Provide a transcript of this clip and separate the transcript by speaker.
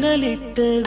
Speaker 1: மின்னலிட்ட